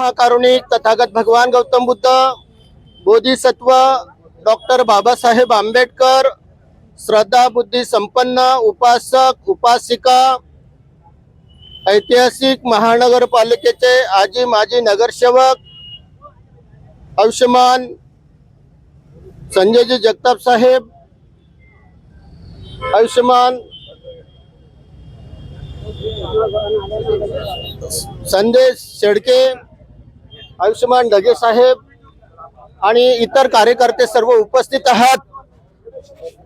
महाकारुणिक तथागत भगवान गौतम बुद्ध बोधिसत्व डॉक्टर बाबासाहेब आंबेडकर श्रद्धा बुद्धी संपन्न उपासक उपासिका ऐतिहासिक महानगरपालिकेचे आजी माजी नगरसेवक आयुष्यमान संजयजी जगताप साहेब आयुष्यमान संदेश शेडके आयुष्यमान ढगे साहेब आणि इतर कार्यकर्ते सर्व उपस्थित आहात.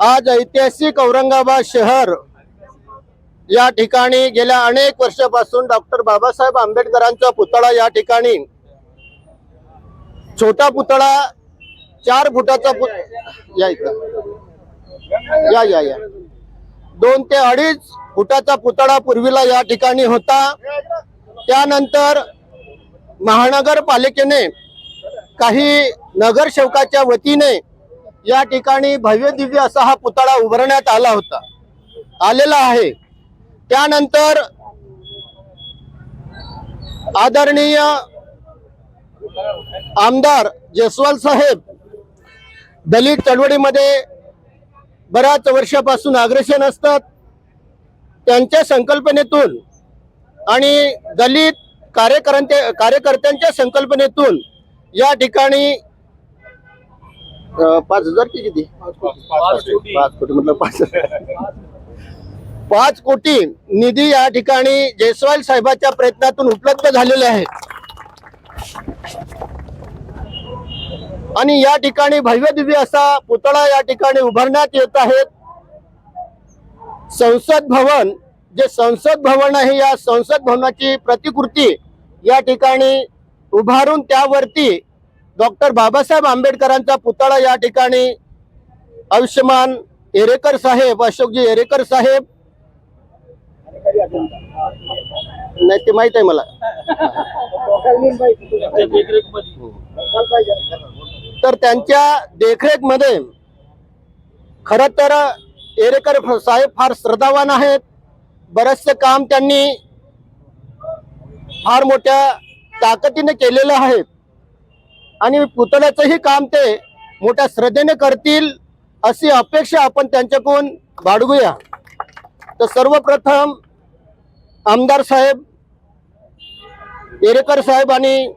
आज ऐतिहासिक औरंगाबाद शहर या ठिकाणी गेल्या अनेक वर्षापासून डॉक्टर बाबासाहेब आंबेडकरांचा पुतळा या ठिकाणी छोटा पुतळा चार फुटाचा पुत या इकडं या या या. दोन ते अडीच फुटाचा पुतळा पूर्वीला या ठिकाणी होता. त्यानंतर महानगरपालिकेने काही नगरसेवकाच्या वतीने या ठिकाणी भव्य दिव्य असा हा पुतळा उभारण्यात आला होता. आलेला आहे. त्यानंतर आदरणीय आमदार जयस्वाल साहेब दलित चळवळीमध्ये बऱ्याच वर्षापासून अग्रेशन असतात. त्यांच्या संकल्पनेतून आणि दलित कार्यकर्ते कार्यकर्त्यांच्या संकल्पनेतून या ठिकाणी पाच हजार की किती? पाच कोटी. पाच कोटी. म्हटलं पाच पाच कोटी निधी या ठिकाणी जयस्वाल साहेबाच्या प्रयत्नातून उपलब्ध झालेले आहे आणि या ठिकाणी भव्य दिव्य असा पुतळा या ठिकाणी उभारण्यात येत आहेत. संसद भवन जे संसद भवन आहे या संसद भवनाची प्रतिकृती या ठिकाणी उभारून त्यावरती डॉक्टर बाबासाहेब आंबेडकरांचा पुतळा या ठिकाणी आयुष्यमान एरेकर साहेब अशोकजी एरेकर साहेब. नाही ते माहीत आहे मला. तर त्यांच्या देखरेखमध्ये खर तर एरेकर साहेब फार श्रद्धावान आहेत. बरेचसे काम त्यांनी फार मोठ्या ताकदीने केलेलं आहे. आणि पुतळ्याचंही काम ते मोठ्या श्रद्धेने करतील अशी अपेक्षा आपण त्यांच्याकडून बाळगूया. तर सर्वप्रथम आमदार साहेब एरेकर साहेब आणि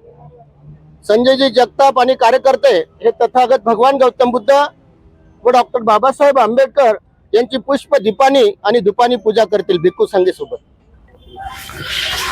संजयजी जगताप आणि कार्यकर्ते हे तथागत भगवान गौतम बुद्ध व डॉक्टर बाबासाहेब आंबेडकर यांची पुष्प दीपानी आणि दुपानी पूजा करतील भिक्खू संघेसोबत.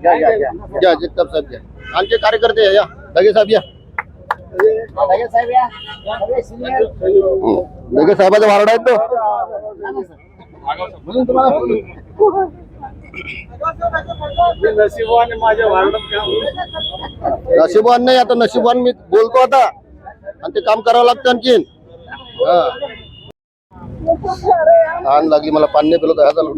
घ्या जगताप साहेब घ्या आमचे कार्यकर्ते या, या. ढगे साहेब या. लगे साहेबाचा वारडा आहे तो. नशिबाने माझ्या वार्डात नाही आता नशिबान मी बोलतो आता. आणि ते काम करावं लागतं आणखीन. हा. तहान लागली मला पाणी पेलो तर झालं.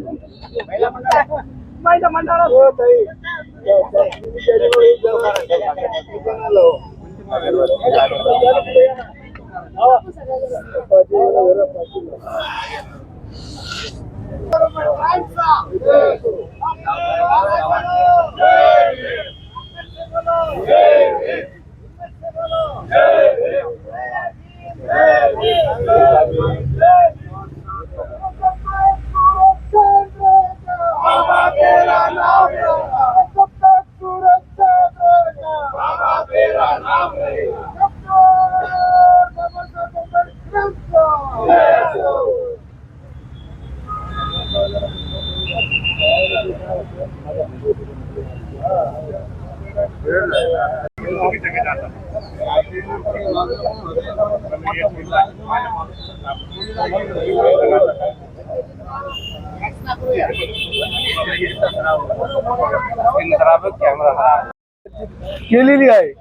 केलेली आहे.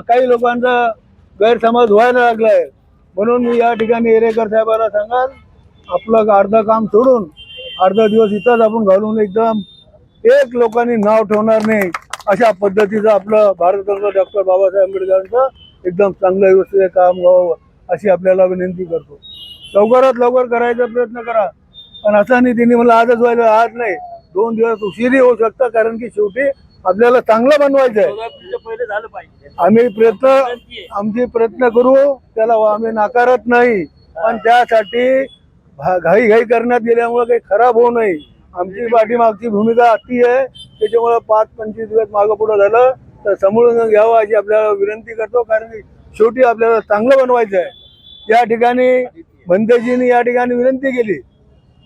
काही लोकांचा गैरसमज व्हायला लागलाय. म्हणून मी या ठिकाणी एरेकर साहेबाला सांगाल आपलं अर्ध काम सोडून अर्धा दिवस इथंच आपण घालून एकदम एक लोकांनी नाव ठेवणार नाही अशा पद्धतीचं आपलं भारतरत्न डॉक्टर बाबासाहेब आंबेडकरांचं एकदम चांगलं व्यवस्थित काम व्हावं. अशी आपल्याला विनंती करतो. लवकरात लवकर करायचा प्रयत्न करा. पण असं नाही त्यांनी मला आजच व्हायला आज नाही. दोन दिवस उशिरी होऊ शकतं कारण की शेवटी आपल्याला चांगलं बनवायचं आहे. आम्ही प्रयत्न आमचे प्रयत्न करू त्याला आम्ही नाकारत नाही. पण त्यासाठी घाई घाई करण्यात गेल्यामुळे काही खराब होऊ नये. आमची पाठीमागची भूमिका अति आहे. त्याच्यामुळे पाच पंचवीस दिवस मागं पुढं झालं तर समोरून घ्यावं अशी आपल्याला विनंती करतो. कारण की शेवटी आपल्याला चांगलं बनवायचं आहे. या ठिकाणी भंतेजींनी या ठिकाणी विनंती केली.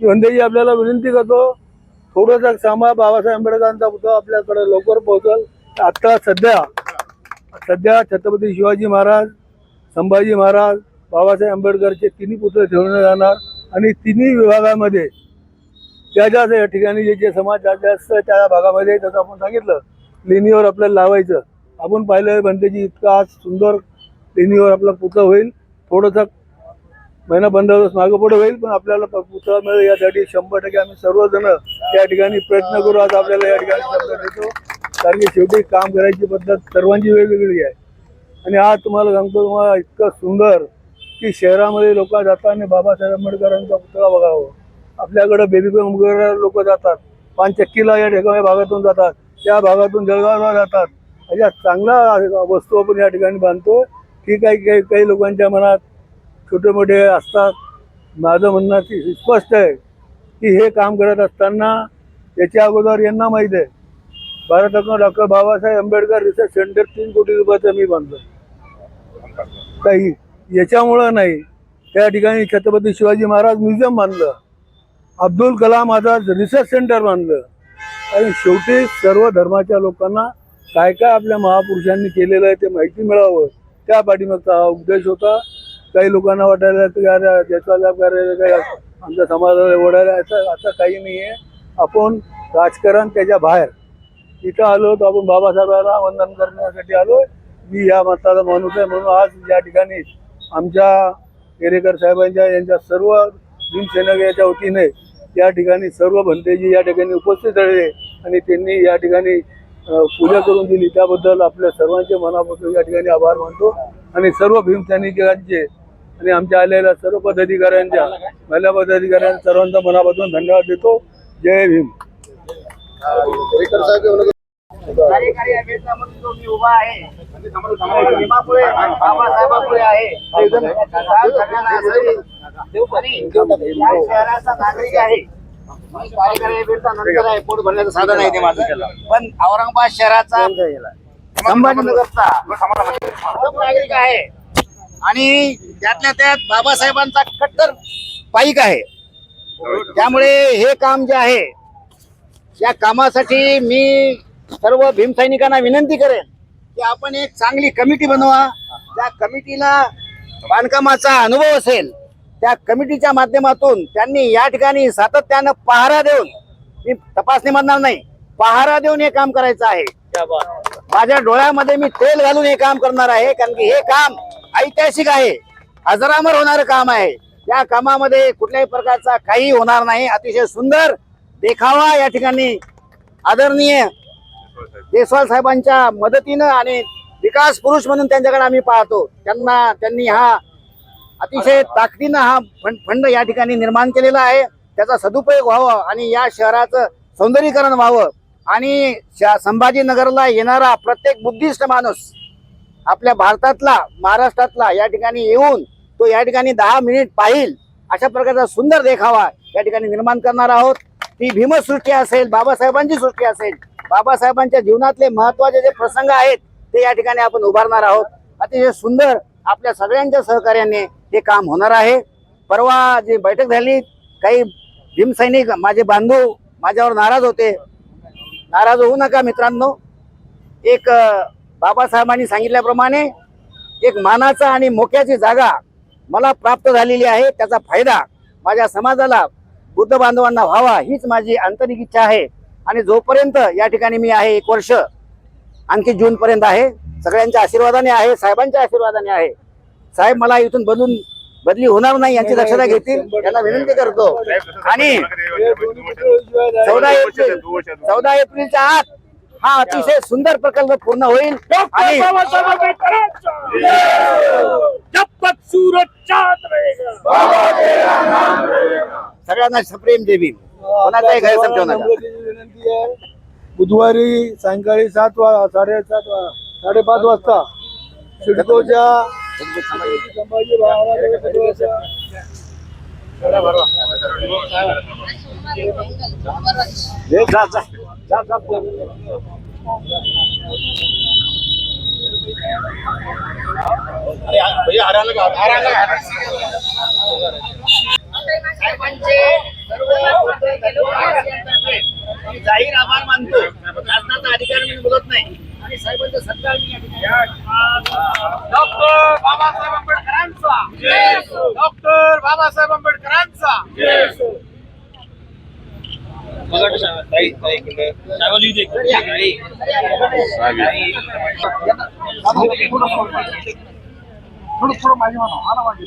की भंतेजी आपल्याला विनंती करतो थोडंसं सामा बाबासाहेब आंबेडकरांचा पुतळा आपल्याकडे लवकर पोहोचल. आत्ता सध्या सध्या छत्रपती शिवाजी महाराज संभाजी महाराज बाबासाहेब आंबेडकरचे तिन्ही पुतळे ठेवले जाणार आणि तिन्ही विभागामध्ये ज्या ज्या या ठिकाणी जे जे समाज जास्त त्या भागामध्ये जसं आपण सांगितलं लेणीवर आपल्याला लावायचं. आपण पाहिलं भंतेजी इतका आज सुंदर लेणीवर आपला पुतळा होईल. थोडंसं महिना बंदोबस्त मागं पुढे होईल पण आपल्याला प- पुतळा मिळेल यासाठी शंभर टक्के आम्ही सर्वजण या ठिकाणी प्रयत्न करू. आज आपल्याला या ठिकाणी शब्द देतो. कारण की शेवटी काम करायची पद्धत सर्वांची वेगवेगळी आहे. आणि आज तुम्हाला सांगतो तुम्हाला इतकं सुंदर की शहरामध्ये लोक जातात आणि बाबासाहेब आंबेडकरांचा पुतळा बघावं. आपल्याकडं बेबी वगैरे लोक जातात. पानचक्कीला या ठिकाणी भागातून जातात. त्या भागातून जळगावला जातात. अशा चांगला वस्तू आपण या ठिकाणी बांधतो ठीक काही काही काही लोकांच्या मनात छोटे मोठे असतात. माझं म्हणणं की स्पष्ट आहे की हे काम करत असताना त्याच्या अगोदर यांना माहीत आहे. Bharat Ratna doctor Babasaheb Ambedkar research centre तीन कोटी रुपयाचं मी बांधलं. काही याच्यामुळं नाही त्या ठिकाणी छत्रपती शिवाजी महाराज म्युझियम बांधलं. अब्दुल कलाम आझाद रिसर्च सेंटर बांधलं. आणि शेवटी सर्व धर्माच्या लोकांना काय काय आपल्या महापुरुषांनी केलेलं आहे ते माहिती मिळावं. त्या पाठीमागचा हा उद्देश होता. काही लोकांना वाटायला की अरे ज्याचा लाभ करायला काय? आमच्या समाजाला ओढायला असं असं काही नाही आहे आपण राजकारण त्याच्या बाहेर. इथं आलो तर आपण बाबासाहेबांना वंदन करण्यासाठी आलो मी या मताचा माणूस आहे म्हणून आज या ठिकाणी आमच्या केरेकर साहेबांच्या यांच्या सर्व भीमसेनक याच्या वतीने या ठिकाणी सर्व भंतेजी या ठिकाणी उपस्थित राहिले आणि त्यांनी या ठिकाणी पूजा करून दिली. त्याबद्दल आपल्या सर्वांचे मनापासून या ठिकाणी आभार मानतो. आणि सर्व भीमसैनिकांचे आणि आमच्या आलेल्या सर्व पदाधिकाऱ्यांच्या महिला पदाधिकाऱ्यांच्या सर्वांचा मनापासून धन्यवाद देतो. जय भीम. उभा आहे आहे. साधन आहे ते माझं पण औरंगाबाद शहराचा संभाजीनगरचा. नागरिक आहे. आणि त्यातल्या त्यात बाबासाहेबांचा कट्टर पाईक आहे. त्यामुळे हे काम जे आहे या कामासाठी मी सर्व भीमसैनिकांना विनंती करेन की आपण एक चांगली कमिटी बनवा. त्या कमिटीला बांधकामाचा अनुभव असेल त्या कमिटीच्या माध्यमातून त्यांनी या ठिकाणी सातत्यानं पहारा देऊन मी तपासणी म्हणणार नाही पहारा देऊन हे काम करायचं आहे. माझ्या डोळ्यामध्ये मी तेल घालून हे काम करणार आहे कारण की हे काम ऐतिहासिक आहे. अजरामर होणारं काम आहे. या कामामध्ये कुठल्याही प्रकारचा काही होणार नाही. अतिशय सुंदर देखावा या ठिकाणी आदरणीय देसवाल साहेबांच्या मदतीनं आणि विकास पुरुष म्हणून त्यांच्याकडे आम्ही पाहतो. त्यांना त्यांनी हा अतिशय ताकदीनं हा फंड फंड या ठिकाणी निर्माण केलेला आहे. त्याचा सदुपयोग व्हावा आणि या शहराचं सौंदर्यीकरण व्हावं. आणि संभाजीनगरला येणारा प्रत्येक बुद्धिस्ट माणूस आपल्या भारतातला महाराष्ट्रातला या ठिकाणी येऊन तो या ठिकाणी दहा मिनिट पाहिल अशा प्रकारचा सुंदर देखावा या ठिकाणी निर्माण करणार आहोत. ती भीमसृष्टी असेल बाबासाहेबांची सृष्टी असेल बाबासाहेबांच्या जीवनातले महत्त्वाचे जे प्रसंग आहेत ते या ठिकाणी आपण उभारणार आहोत. अतिशय सुंदर आपल्या सगळ्यांच्या सहकार्याने हे काम होणार आहे. परवा जी बैठक झाली काही भीमसैनिक माझे बांधव माझ्यावर नाराज होते. नाराज होऊ नका मित्रांनो. एक बाबासाहेबांनी सांगितल्याप्रमाणे एक मानाचा आणि मोक्याची जागा मला प्राप्त झालेली आहे. त्याचा फायदा माझ्या समाजाला बुद्ध बांधवांना व्हावा हीच माझी आंतरिक इच्छा आहे. आणि जोपर्यंत या ठिकाणी मी आहे एक वर्ष आणखी जूनपर्यंत आहे. सगळ्यांच्या आशीर्वादाने आहे साहेबांच्या आशीर्वादाने आहे. साहेब मला इथून बदलून बदली होणार नाही यांची दक्षता घेतील त्यांना विनंती करतो. आणि चौदा एप्रिल चौदा एप्रिलच्या आत हा अतिशय सुंदर प्रकल्प पूर्ण होईल. आणि सगळ्यांना सप्रेम देवी. कोणाचाही गैरसमज आहे. बुधवारी सायंकाळी सात वा साडेसात वा साडेपाच वाजता. सिडकोच्या संभाजी सर्व जाहीर आभार मानतो. शासनाचा अधिकार मी बोलत नाही. साहेबांचा सत्कार मी या ठिकाणी डॉक्टर बाबासाहेब आंबेडकरांचा. डॉक्टर बाबासाहेब आंबेडकरांचा. थोडं थोडं माझी म्हणा मला माझी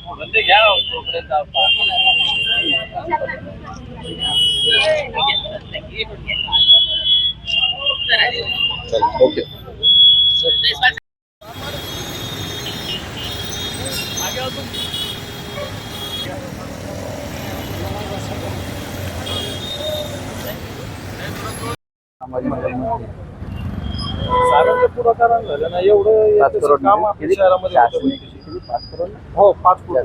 ओके. पुढाकारानं झालं ना एवढं काम म्हणजे आपल्या? शहरामध्ये होतं. हो पाच कोटी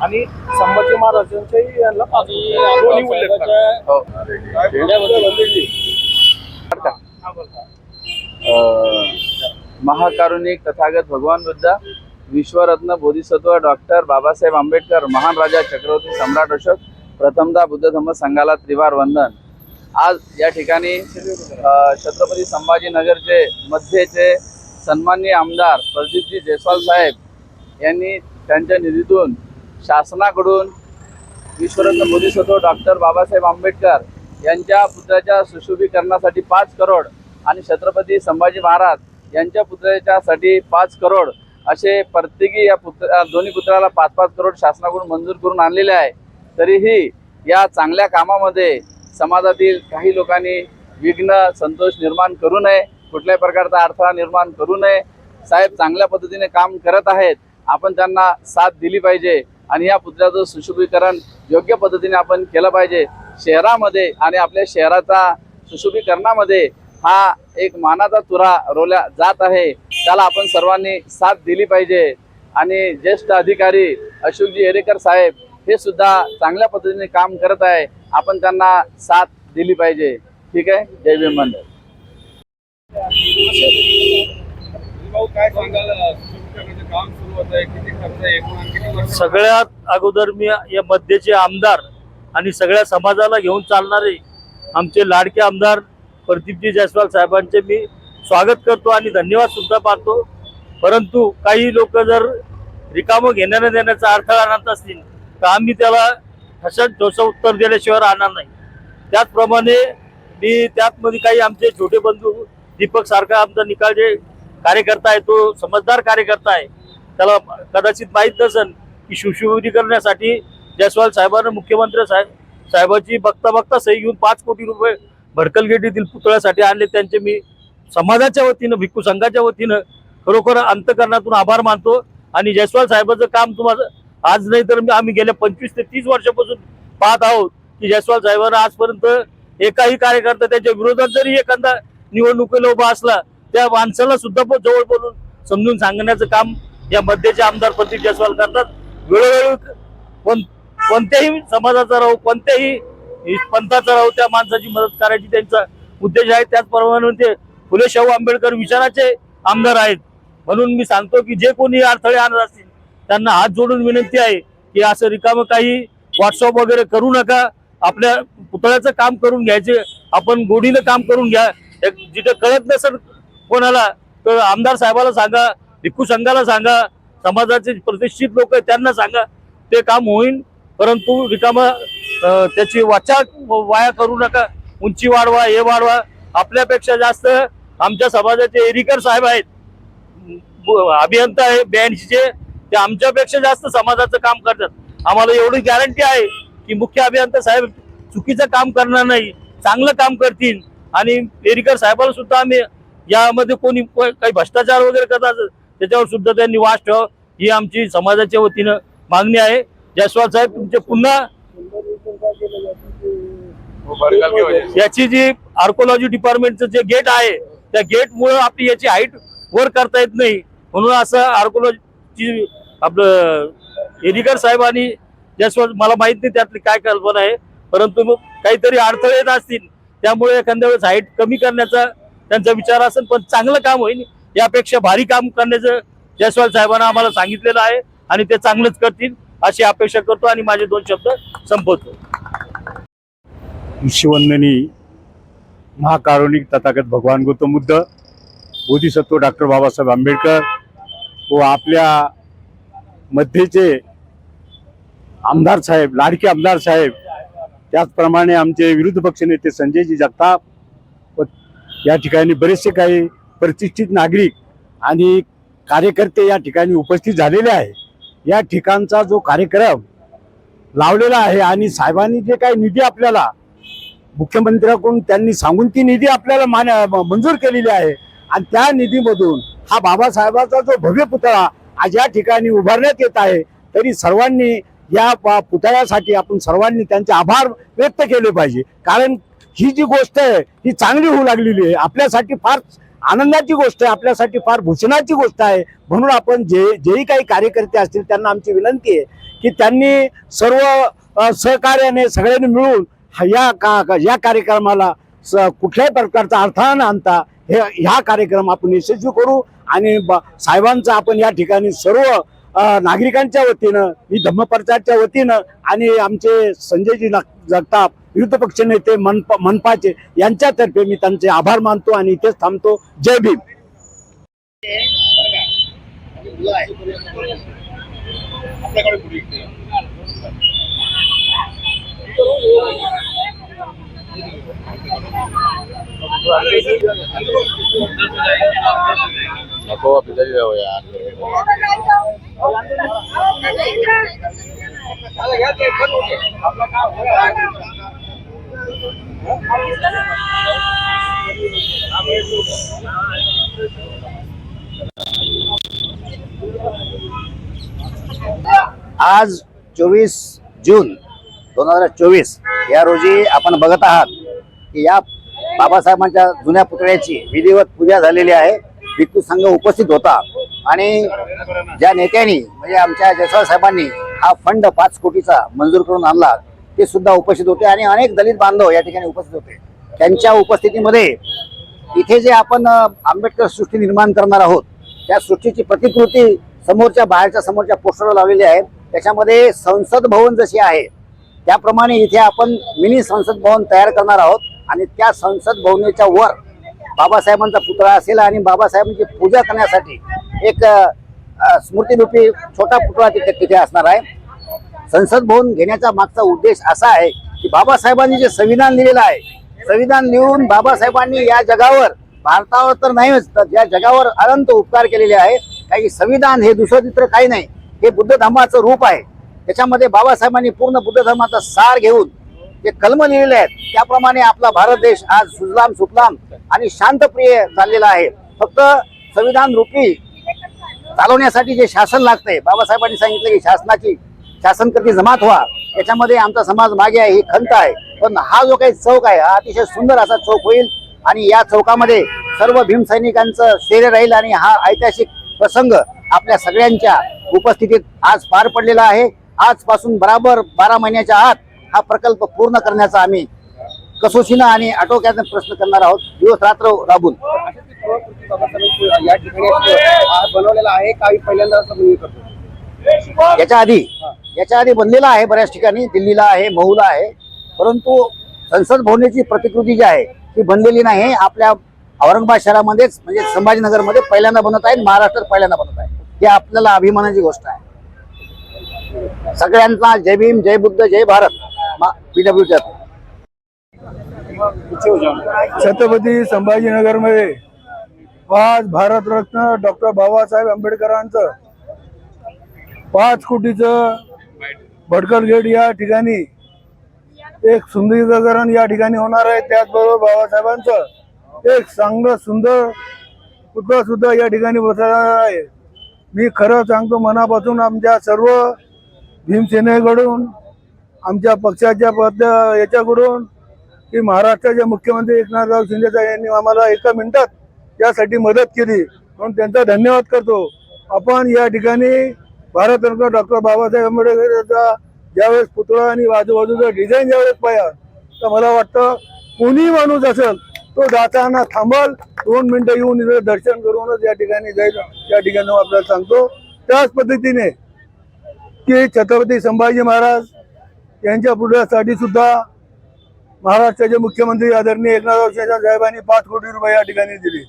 आणि संभाजी महाराजांच्याही यांना पाच कोटी. दोन्ही उल्लेख करा. हा, अं, महाकारुणिक तथागत भगवान बुद्ध विश्वरत्न बोधिसत्व डॉक्टर बाबासाहेब आंबेडकर महान राजा चक्रवर्ती सम्राट अशोक प्रथमदा बुद्ध धम्म संघाला त्रिवार वंदन. आज या ठिकाणी छत्रपती संभाजीनगरचे मध्येचे सन्माननीय आमदार प्रदीपजी जयस्वाल साहेब यांनी त्यांच्या निधीतून शासनाकडून विश्वरत्न बोधिसत्व डॉक्टर बाबासाहेब आंबेडकर यांच्या पुत्राच्या सुशोभीकरणासाठी पाच करोड आणि छत्रपती संभाजी महाराज यांच्या पुतळ्याच्यासाठी पाच करोड असे प्रत्येकी या पुत्र दोन्ही पुतळ्याला पाच पाच करोड शासनाकडून मंजूर करून आणलेले आहे. तरीही या चांगल्या कामामध्ये समाजातील काही लोकांनी विघ्न संतोष निर्माण करू नये कुठल्याही प्रकारचा अडथळा निर्माण करू नये. साहेब चांगल्या पद्धतीने काम करत आहेत. आपण त्यांना साथ दिली पाहिजे आणि या पुतळ्याचं सुशोभीकरण योग्य पद्धतीने आपण केलं पाहिजे. शहरामध्ये आणि आपल्या शहराचा सुशोभीकरणामध्ये हा एक मानाचा तुरा रोल्या जात आहे. त्याला आपण सर्वांनी साथ दिली पाहिजे. आणि ज्येष्ठ अधिकारी अशोकजी एरेकर साहेब हे सुद्धा चांगल्या पद्धतीने काम करत आहे. आपण त्यांना साथ दिली पाहिजे. ठीक आहे? जय भीम मंडळ. भाऊ काय सगळ्यात अगोदर मी या मध्यचे आमदार आणि सगळ्या समाजाला घेऊन चालणारे आमचे लाडके आमदार प्रदीपजी जयस्वाल साहेबांचे मी स्वागत करतो आणि धन्यवाद सुद्धा पाहतो. परंतु काही लोक जर रिकामं घेण्याने देण्याचा अडथळा आणत असतील तर आम्ही त्याला ठसत ठोसं उत्तर दिल्याशिवाय राहणार नाही. त्याचप्रमाणे मी त्यातमध्ये काही आमचे छोटे बंधू दीपक सारखा आमचा निकाल जे कार्यकर्ता आहे तो समजदार कार्यकर्ता आहे. त्याला कदाचित माहीत नसेल की शिवशिवरी करण्यासाठी जयस्वाल साहेबांना मुख्यमंत्री साहेब साहेबाची बघता बघता सही घेऊन पाच कोटी रुपये भडकलगेट येथील पुतळ्यासाठी आणले. त्यांचे मी समाजाच्या वतीनं भिक्खू संघाच्या वतीनं खरोखर अंतकरणातून आभार मानतो. आणि जयस्वाल साहेबाचं काम तुम्हाला आज नाही तर मी- आम्ही गेल्या पंचवीस ते तीस वर्षापासून पाहत आहोत की जयस्वाल साहेबांना आजपर्यंत एकाही कार्यकर्ता त्याच्या विरोधात जरी एखादा निवडणुकीला उभा असला त्या माणसाला सुद्धा जवळ बोलून समजून सांगण्याचं काम या मध्यचे आमदार प्रदीप जयस्वाल करतात. वेळोवेळी कोण कोणत्याही समाजाचा राहू कोणत्याही पंथाचा राहू त्या माणसाची मदत करायची त्यांचा उद्देश आहे. त्याचप्रमाणे ते फुले शाहू आंबेडकर विचाराचे आमदार आहेत. म्हणून मी सांगतो की जे कोणी अडथळे आणत असतील त्यांना हात जोडून विनंती आहे की असं रिकामं काही व्हॉट्सअप वगैरे करू नका. आपल्या पुतळ्याचं काम करून घ्यायचे. आपण गोडीनं काम करून घ्या. जिथे कळत नसेल कोणाला तर आमदार साहेबाला सांगा भिक्खू संघाला सांगा समाजाचे प्रतिष्ठित लोक आहेत त्यांना सांगा. ते काम होईल. परंतु रिकामा त्याची वाचा वाया करू नका. उंची वाढवा हे वाढवा. आपल्यापेक्षा जास्त आमच्या समाजाचे एरिकर साहेब आहेत. अभियंता आहे ब्याऐंशीचे. ते आमच्यापेक्षा जास्त समाजाचं काम करतात. आम्हाला एवढी गॅरंटी आहे की मुख्य अभियंता साहेब चुकीचं काम करणार नाही चांगलं काम करतील. आणि एरिकर साहेबाला सुद्धा आम्ही यामध्ये कोणी काही भ्रष्टाचार वगैरे करत त्याच्यावर सुद्धा त्यांनी वास ठेवा. ही आमची समाजाच्या वतीनं मागणी आहे. जयस्वाल साहेब तुमचे पुन्हा याची जी आर्कोलॉजी डिपार्टमेंटचं जे गेट आहे त्या गेट मुळे आपली याची हाईट वर करता येत नाही. म्हणून असं आर्कोलॉजी आपलं एडिकर साहेबांनी आणि मला माहीत नाही त्यातली काय कल्पना आहे. परंतु मग काहीतरी अडथळे येत असतील त्यामुळे एखाद्या वेळेस हाईट कमी करण्याचा त्यांचा विचार असेल पण चांगलं काम होईल. यापेक्षा भारी काम करण्याचं जयस्वाल साहेबांना आम्हाला सांगितलेलं आहे आणि ते चांगलंच करतील. अशी अपेक्षा करतो आणि माझे दोन शब्द संपवतो. शिवंदनी महाकारुणिक तथागत भगवान गौतम बुद्ध बोधिसत्व डॉक्टर बाबासाहेब आंबेडकर व आपल्या मध्येचे आमदार साहेब लाडके आमदार साहेब त्याचप्रमाणे आमचे विरोधी पक्षनेते संजयजी जगताप व या ठिकाणी बरेचसे काही प्रतिष्ठित नागरिक आणि कार्यकर्ते या ठिकाणी उपस्थित झालेले आहे या ठिकाणचा जो कार्यक्रम लावलेला आहे आणि साहेबांनी जे काही निधी आपल्याला मुख्यमंत्र्याकडून त्यांनी सांगून ती निधी आपल्याला मान मंजूर केलेली आहे. आणि त्या निधीमधून हा बाबासाहेबाचा जो भव्य पुतळा आज या ठिकाणी उभारण्यात येत आहे तरी सर्वांनी या पुतळ्यासाठी आपण सर्वांनी त्यांचे आभार व्यक्त केले पाहिजे. कारण ही जी गोष्ट आहे ही चांगली होऊ लागलेली आहे. आपल्यासाठी फार आनंदाची गोष्ट आहे आपल्यासाठी फार भूषणाची गोष्ट आहे. म्हणून आपण जे जेही काही कार्यकर्ते असतील त्यांना आमची विनंती आहे की त्यांनी सर्व सहकार्याने सगळ्यांनी मिळून या का या कार्यक्रमाला स कुठल्याही प्रकारचा अडथळा न आणता हे ह्या कार्यक्रम आपण यशस्वी करू आणि ब- साहेबांचा आपण या ठिकाणी सर्व नागरिकांच्या वतीनं मी धम्मप्रचारच्या वतीनं आणि आमचे संजयजी नक- जगताप विरोधी पक्ष नेते मनपा मनपाचे यांच्यातर्फे मी त्यांचे आभार मानतो आणि इथेच थांबतो जय भीम आपल्याकडे पुढे इकडे. नको आप इधर ही रहो यार आज चोवीस जून दोन हजार चोवीस या रोजी आपण बघत आहात की या बाबासाहेबांच्या जुन्या पुतळ्याची विधिवत पूजा झालेली आहे. भिक्खू संघ उपस्थित होता आणि ज्या नेत्यांनी म्हणजे आमच्या जयस्वाल साहेबांनी हा फंड पाच कोटीचा मंजूर करून आणला ते सुद्धा उपस्थित होते आणि अनेक दलित बांधव या ठिकाणी उपस्थित होते. त्यांच्या उपस्थितीमध्ये इथे जे आपण आंबेडकर सृष्टी निर्माण करणार आहोत त्या सृष्टीची प्रतिकृती समोरच्या बाहेरच्या समोरच्या पोस्टरवर लावलेली आहे. त्याच्यामध्ये संसद भवन जशी आहे त्याप्रमाणे इथे आपण मिनी संसद भवन तयार करणार आहोत. आणि त्या संसद भवनाच्या वर बाबासाहेबांचा पुतळा असेल आणि बाबासाहेबांची पूजा करण्यासाठी एक स्मृतिरूपी स्मृतीरूपी छोटा पुतळा तिथे तिथे असणार आहे. संसद भवन घेण्याचा मागचा उद्देश असा आहे की बाबासाहेबांनी जे संविधान लिहिलेलं आहे संविधान लिहून बाबासाहेबांनी या जगावर भारतावर तर नाहीच तर या जगावर अनंत उपकार केलेले आहे. काही संविधान हे दुसरं तित्र काही नाही हे बुद्ध धर्माचं रूप आहे. त्याच्यामध्ये बाबासाहेबांनी पूर्ण बुद्ध धर्माचा सार घेऊन जे कलम लिहिलेले आहेत त्याप्रमाणे आपला भारत देश आज सुजलाम सुफलाम आणि शांतप्रिय चाललेला आहे. फक्त संविधान रूपी चालवण्यासाठी जे शासन लागतंय बाबासाहेबांनी सांगितलं की शासनाची शासनकर्ती जमात व्हा. याच्यामध्ये आमचा समाज मागे आहे ही खंत आहे. पण हा जो काही चौक आहे हा अतिशय सुंदर असा चौक होईल आणि या चौकामध्ये सर्व भीमसैनिकांचं शेरे राहील आणि हा ऐतिहासिक प्रसंग आपल्या सगळ्यांच्या उपस्थितीत आज पार पडलेला आहे. आजपासून बराबर बारा महिन्याच्या आत हा प्रकल्प पूर्ण करण्याचा आम्ही कसोशीनं आणि आटोक्यानं प्रश्न करणार आहोत. दिवस रात्र राबून. या ठिकाणी बनवलेला आहे काही पहिल्यांदा याच्या आधी याच्या आधी बनलेला आहे बऱ्याच ठिकाणी दिल्लीला आहे महूला आहे. परंतु संसद भवनेची प्रतिकृती जी आहे ती बनलेली नाही. आपल्या औरंगाबाद शहरामध्येच म्हणजे संभाजीनगरमध्ये पहिल्यांदा बनत आहे महाराष्ट्रात पहिल्यांदा बनत आहे. ही आपल्याला अभिमानाची गोष्ट आहे. सगळ्यांना जय भीम जय बुद्ध जय भारत. पीडब्ल्यूच्या छत्रपती संभाजीनगरमध्ये पाच भारतरत्न डॉक्टर बाबासाहेब आंबेडकरांचं पाच कोटीचं भटकर गेट या ठिकाणी एक सुंदरीकरण या ठिकाणी होणार आहे. त्याचबरोबर बाबासाहेबांचं एक चांगलं सुंदर पुतळा सुद्धा या ठिकाणी बसणार आहे. मी खरं सांगतो मनापासून आमच्या सर्व भीमसेनेकडून आमच्या पक्षाच्या पद याच्याकडून की महाराष्ट्राचे मुख्यमंत्री एकनाथराव शिंदे साहेब यांनी आम्हाला एका मिनिटात यासाठी मदत केली. म्हणून त्यांचा धन्यवाद करतो. आपण या ठिकाणी भारतरत्न डॉक्टर बाबासाहेब आंबेडकर यांचा ज्यावेळेस पुतळा आणि आजूबाजूचा डिझाईन ज्यावेळेस पाहिजे तर मला वाटतं कोणी माणूस असेल तो जाताना थांबल दोन मिनिटं येऊन इथं दर्शन करूनच या ठिकाणी जाईल त्या ठिकाणी आपल्याला सांगतो. त्याच पद्धतीने की. छत्रपती संभाजी महाराज यांच्या पुढ्यासाठी सुद्धा महाराष्ट्राचे मुख्यमंत्री आदरणीय एकनाथ शिंदे साहेबांनी पाच कोटी रुपये या ठिकाणी दिले.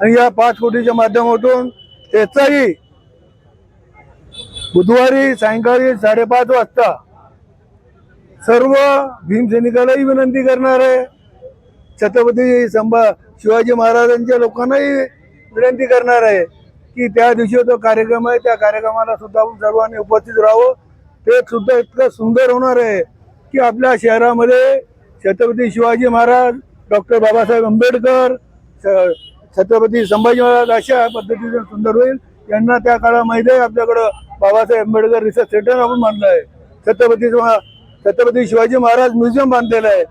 आणि या पाच कोटीच्या माध्यमातून त्याचाही बुधवारी सायंकाळी साडेपाच वाजता सर्व भीमसैनिकालाही विनंती करणार आहे. छत्रपती संभा शिवाजी महाराजांच्या लोकांनाही विनंती करणार आहे की त्या दिवशी जो कार्यक्रम आहे त्या कार्यक्रमाला सुद्धा आपण सर्वांनी उपस्थित राहावं. ते सुद्धा इतकं सुंदर होणार आहे की आपल्या शहरामध्ये छत्रपती शिवाजी महाराज डॉक्टर बाबासाहेब आंबेडकर छत्रपती संभाजी महाराज अशा पद्धतीचं सुंदर होईल. यांना त्या काळामध्ये आपल्याकडं बाबासाहेब आंबेडकर रिसर्च सेंटर आपण बांधलं आहे छत्रपती छत्रपती शिवाजी महाराज म्युझियम बांधलेलं आहे.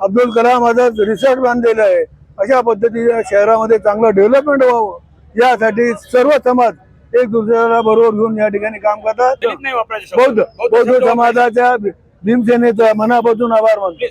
अब्दुल कलाम आझाद रिसॉर्ट बांधलेलं आहे. अशा पद्धतीने शहरामध्ये चांगलं डेव्हलपमेंट व्हावं. यासाठी सर्व समाज एक दुसऱ्याला बरोबर घेऊन या ठिकाणी काम करतात. बौद्ध बौद्ध समाजाच्या भीमसेनेचा मनापासून आभार मानतो.